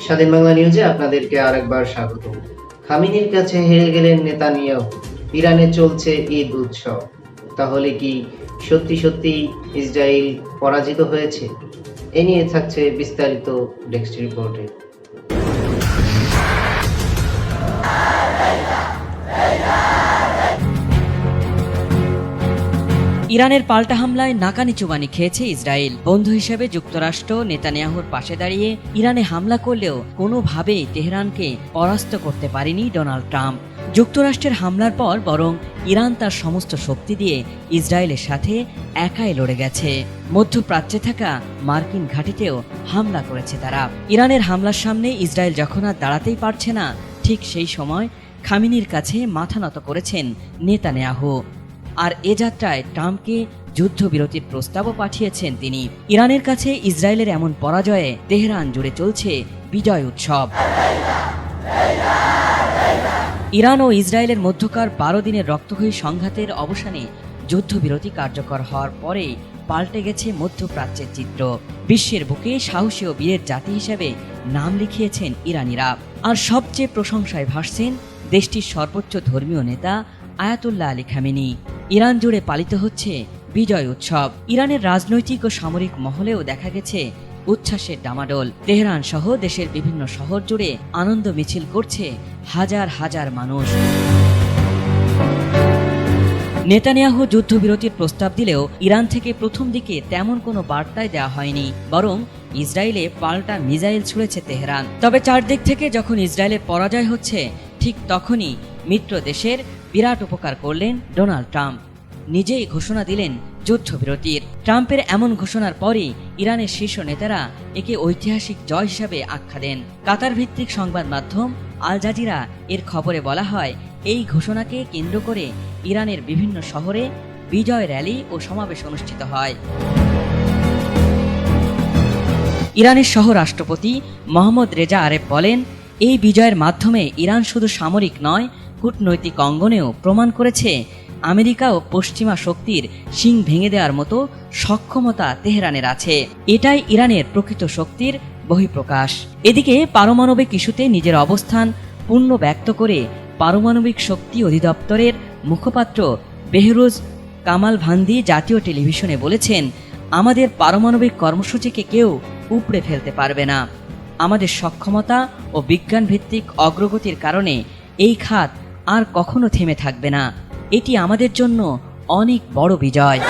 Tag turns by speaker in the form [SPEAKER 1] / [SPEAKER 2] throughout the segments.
[SPEAKER 1] স্বাধীন বাংলা নিউজে আপনাদেরকে আরেকবার স্বাগত। খামিনির কাছে হেরে গেলেন নেতানিয়াহু। ইরানে চলছে ঈদ উৎসব। তাহলে কি সত্যি সত্যি ইসরায়েল পরাজিত হয়েছে? এ নিয়ে থাকছে বিস্তারিত ডেস্ক রিপোর্টে।
[SPEAKER 2] ইরানের পাল্টা হামলায় নাকানি চুবানি খেয়েছে ইসরায়েল। বন্ধু হিসেবে যুক্তরাষ্ট্র নেতানিয়াহুর পাশে দাঁড়িয়ে ইরানে হামলা করলেও কোনোভাবেই তেহরানকে পরাস্ত করতে পারেনি ডোনাল্ড ট্রাম্প। যুক্তরাষ্ট্রের হামলার পর বরং ইরান তার সমস্ত শক্তি দিয়ে ইসরায়েলের সাথে একাই লড়ে গেছে। মধ্যপ্রাচ্যে থাকা মার্কিন ঘাঁটিতেও হামলা করেছে তারা। ইরানের হামলার সামনে ইসরায়েল যখন আর দাঁড়াতেই পারছে না, ঠিক সেই সময় খামিনির কাছে মাথা নত করেছেন নেতানিয়াহু। আর এ যাত্রায় ট্রাম্পকে যুদ্ধবিরতির প্রস্তাবও পাঠিয়েছেন তিনি। ইরানের কাছে ইসরায়েলের এমন পরাজয়ে তেহরান জুড়ে চলছে বিজয় উৎসব। ইরান ও ইসরায়েলের মধ্যকার বারো দিনের রক্তক্ষয়ী সংঘাতের অবসানে যুদ্ধবিরতি কার্যকর হওয়ার পরে পাল্টে গেছে মধ্যপ্রাচ্যের চিত্র। বিশ্বের বুকে সাহসী ও বীরের জাতি হিসেবে নাম লিখিয়েছেন ইরানিরা। আর সবচেয়ে প্রশংসায় ভাসছেন দেশটির সর্বোচ্চ ধর্মীয় নেতা আয়াতুল্লাহ আলী খামেনি। ইরান জুড়ে পালিত হচ্ছে বিজয় উৎসব। ইরানের রাজনৈতিক ও সামরিক মহলেও দেখা গেছে উচ্ছ্বাসের ডামাডোল। তেহরান সহ দেশের বিভিন্ন শহর জুড়ে আনন্দ মিছিল করছে হাজার হাজার মানুষ। নেতানিয়াহু যুদ্ধবিরতির প্রস্তাব দিলেও ইরান থেকে প্রথম দিকে তেমন কোনো বার্তাই দেওয়া হয়নি, বরং ইসরায়েলে পাল্টা মিসাইল ছুড়েছে তেহরান। তবে চারদিক থেকে যখন ইসরায়েলের পরাজয় হচ্ছে, ঠিক তখনই মিত্র দেশের বিরাট উপকার করলেন ডোনাল্ড ট্রাম্প। নিজেই ঘোষণা দিলেন যুদ্ধবিরতির। ট্রাম্পের এমন ঘোষণার পরই ইরানের শীর্ষ নেতারা একে ঐতিহাসিক জয় হিসাবে আখ্যা দেন। কাতার ভিত্তিক সংবাদ মাধ্যম আল জাজিরা এর খবরে বলা হয়, এই ঘোষণাকে কেন্দ্র করে ইরানের বিভিন্ন শহরে বিজয় র্যালি ও সমাবেশ অনুষ্ঠিত হয়। ইরানের সহ রাষ্ট্রপতি মোহাম্মদ রেজা আরেফ বলেন, এই বিজয়ের মাধ্যমে ইরান শুধু সামরিক নয় কূটনৈতিক অঙ্গনেও প্রমাণ করেছে আমেরিকা ও পশ্চিমা শক্তির শিং ভেঙে দেওয়ার মতো সক্ষমতা তেহরানের আছে। এটাই ইরানের প্রকৃত শক্তির বহিঃপ্রকাশ। এদিকে পারমাণবিক ইস্যুতে নিজের অবস্থান পূর্ণ ব্যক্ত করে পারমাণবিক শক্তি অধিদপ্তরের মুখপাত্র বেহরুজ কামাল ভান্দি জাতীয় টেলিভিশনে বলেছেন, আমাদের পারমাণবিক কর্মসূচিকে কেউ উপড়ে ফেলতে পারবে না। আমাদের সক্ষমতা ও বিজ্ঞান ভিত্তিক অগ্রগতির কারণে এই খাত আর কখনো থেমে থাকবে না। এটি আমাদের জন্য অনেক বড় বিজয়।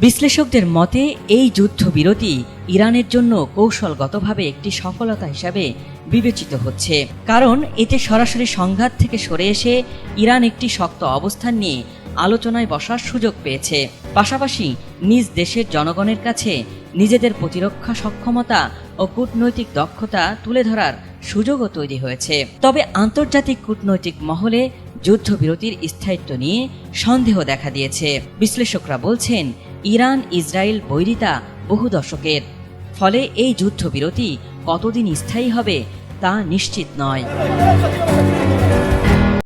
[SPEAKER 2] বিশ্লেষকদের মতে, এই যুদ্ধবিরতি ইরানের জন্য কৌশলগতভাবে একটি সফলতা হিসাবে বিবেচিত হচ্ছে। কারণ, এতে সরাসরি সংঘাত থেকে সরে এসে ইরান একটি শক্ত অবস্থান নিয়ে আলোচনায় বসার সুযোগ পেয়েছে। পাশাপাশি, নিজ দেশের জনগণের কাছে নিজেদের প্রতিরক্ষা সক্ষমতা ও কূটনৈতিক দক্ষতা তুলে ধরার সুযোগও তৈরি হয়েছে। তবে আন্তর্জাতিক কূটনৈতিক মহলে যুদ্ধবিরতির স্থায়িত্ব নিয়ে সন্দেহ দেখা দিয়েছে। বিশ্লেষকরা বলছেন, ইরান, ইসরায়েল, বৈরিতা বহু দশকের। ফলে এই যুদ্ধবিরতি কতদিন স্থায়ী হবে তা নিশ্চিত নয়।